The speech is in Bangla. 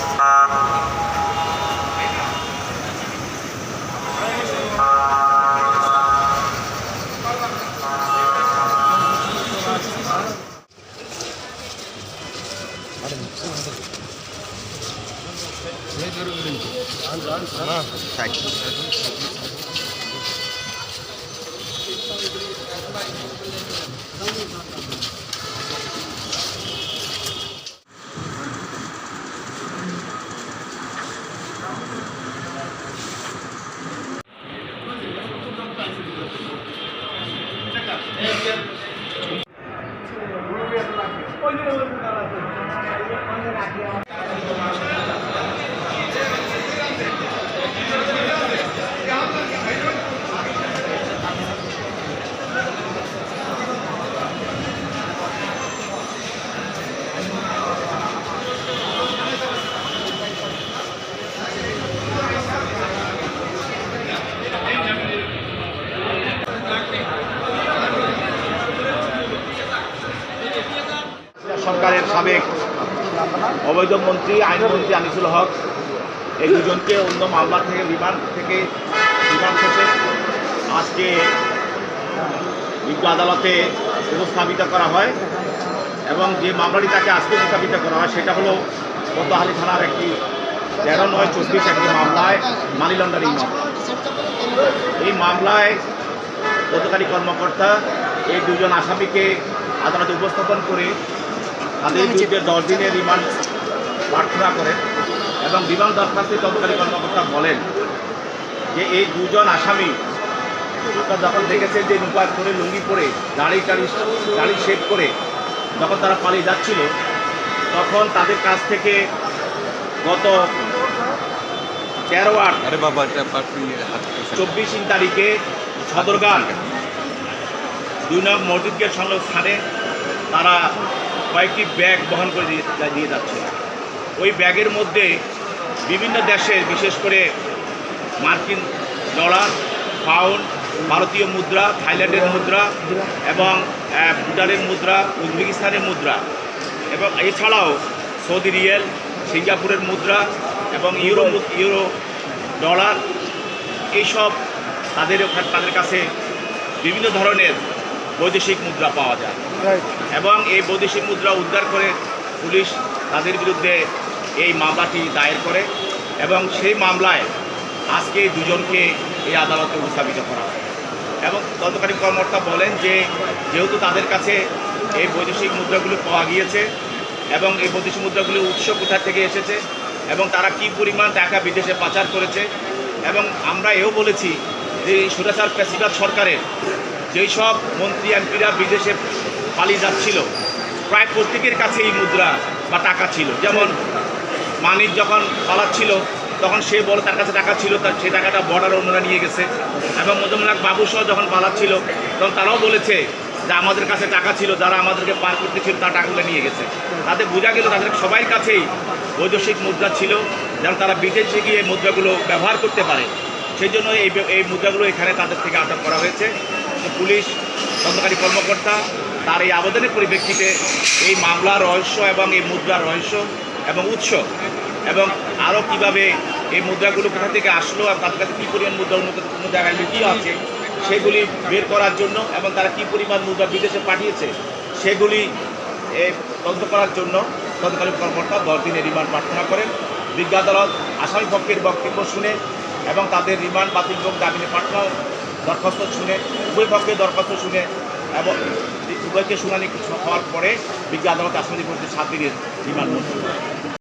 Tamam. Thank you. Thank you. করে সাবেক অবৈধ মন্ত্রী আইনমন্ত্রী আনিসুল হক, এই দুজনকে অন্য মামলা থেকে রিমান্ড থেকে রিমান্ড শেষে আজকে বিজ্ঞ আদালতে উপস্থাপিত করা হয় এবং যে মামলাটি তাকে আজকে উপস্থাপিত করা হয় সেটা হলো পদ্মহালি থানার একটি তেরো নয় চব্বিশ একটি মামলায় মানি লন্ডারিং এই মামলায় তদন্তকারী কর্মকর্তা এই দুজন আসামিকে আদালতে উপস্থাপন করে তাদের বিরুদ্ধে দশ দিনের রিমান্ড প্রার্থনা করেন এবং বিমান দরখাস্তে তদন্তকারী কর্মকর্তা বলেন যে এই দুজন আসামি আপনারা যখন দেখেছেন যে নুপাত করে লুঙ্গি পরে দাড়ি টাড়ি দাড়ি শেভ করে যখন তারা পালিয়ে যাচ্ছিল তখন তাদের কাছ থেকে গত তেরো আট চব্বিশ তারিখে সদরগান দুই নং মসজিদ গেট সংলগ্ন স্থানে তারা কয়েকটি ব্যাগ বহন করে দিয়ে যাচ্ছে। ওই ব্যাগের মধ্যে বিভিন্ন দেশে, বিশেষ করে মার্কিন ডলার, পাউন্ড, ভারতীয় মুদ্রা, থাইল্যান্ডের মুদ্রা এবং ভুটানের মুদ্রা, উজবেকিস্তানের মুদ্রা এবং এছাড়াও সৌদি রিয়েল, সিঙ্গাপুরের মুদ্রা এবং ইউরো ইউরো ডলার, এইসব তাদের তাদের কাছে বিভিন্ন ধরনের বৈদেশিক মুদ্রা পাওয়া যায়। এবং এই বৈদেশিক মুদ্রা উদ্ধার করে পুলিশ তাদের বিরুদ্ধে এই মামলাটি দায়ের করে এবং সেই মামলায় আজকে দুজনকে এই আদালতে উপস্থাপিত করা হয়। এবং তদন্তকারী কর্মকর্তা বলেন যে যেহেতু তাদের কাছে এই বৈদেশিক মুদ্রাগুলো পাওয়া গিয়েছে এবং এই বৈদেশিক মুদ্রাগুলির উৎস কোথা থেকে এসেছে এবং তারা কি পরিমাণ টাকা বিদেশে পাচার করেছে এবং আমরা এও বলেছি যে সুরাচার প্রেসিডেন্ট সরকারের যেই সব মন্ত্রী এমপিরা বিদেশে পালিয়ে যাচ্ছিল, প্রায় প্রত্যেকের কাছে এই মুদ্রা বা টাকা ছিল। যেমন মানিক যখন পালাচ্ছিল, তখন সে বলে তার কাছে টাকা ছিল, তার সেই টাকাটা বর্ডার অন্যরা নিয়ে গেছে। এবং মজুমনাক বাবুসহ যখন পালাচ্ছিল, তখন তারাও বলেছে যে আমাদের কাছে টাকা ছিল, যারা আমাদেরকে পার করতে ছিল, তার টাকাগুলো নিয়ে গেছে। তাতে বোঝা গেল তাদের সবাই কাছেই বৈদেশিক মুদ্রা ছিল, যেন তারা বিদেশে গিয়ে মুদ্রাগুলো ব্যবহার করতে পারে। সেই জন্য এই এই মুদ্রাগুলো এখানে তাদের থেকে আটক করা হয়েছে। পুলিশ তদন্তকারী কর্মকর্তা, তার এই আবেদনের পরিপ্রেক্ষিতে এই মামলার রহস্য এবং এই মুদ্রার রহস্য এবং উৎস এবং আরও কীভাবে এই মুদ্রাগুলো কোথা থেকে আসলো আর তার কাছে কী পরিমাণ মুদ্রা অন্য কোনো জায়গায় লুকিয়ে আছে, সেগুলি বের করার জন্য এবং তারা কী পরিমাণ মুদ্রা বিদেশে পাঠিয়েছে, সেগুলি তদন্ত করার জন্য তদন্তকারী কর্মকর্তা দশ দিনের রিমান্ড প্রার্থনা করেন। বিজ্ঞ আদালত আসামি পক্ষের বক্তব্য শুনে এবং তাদের রিমান্ড বাতিল এবং জামিনে পাঠানো দরখাস্ত শুনে উভয় পক্ষের দরখাস্ত শুনে এবং উভয়কে শুনানি হওয়ার পরে বিজ্ঞ আদালত আসামি করতে সাত দিনের রিমান্ড।